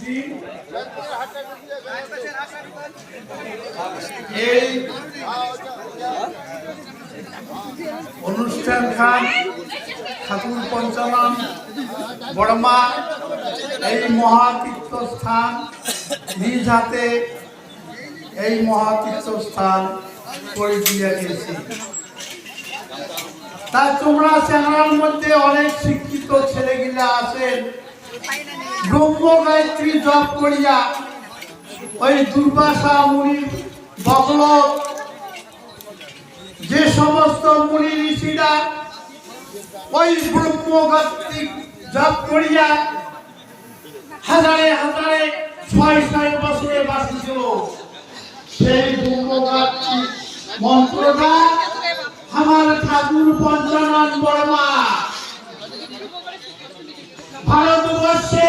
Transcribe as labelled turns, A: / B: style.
A: দিন। এই অনুষ্ঠান খান ঠাকুর পঞ্চানন বর্মা এই মহাতীর্থস্থান নিজ হাতে এই মহাতীর্থস্থান করে দিয়ে গেছি। তা তোমরা চ্যানেলের মধ্যে অনেক শিক্ষিত ছেলেগুলা আছেন। ব্রহ্ম গায়ত্রী জপ করিয়া ওই দুর্বাসা মুনির বকল। যে সমস্ত মুনি ঋষিরা ওই ব্রহ্ম গায়ত্রী জপ করিয়া হাজারে হাজারে ছয় ছয় বছরে বাঁচিছিল। সেই ব্রহ্ম গায়ত্রী মন্ত্রটা, আমার ঠাকুর পঞ্চানন বর্মা ভারতবর্ষে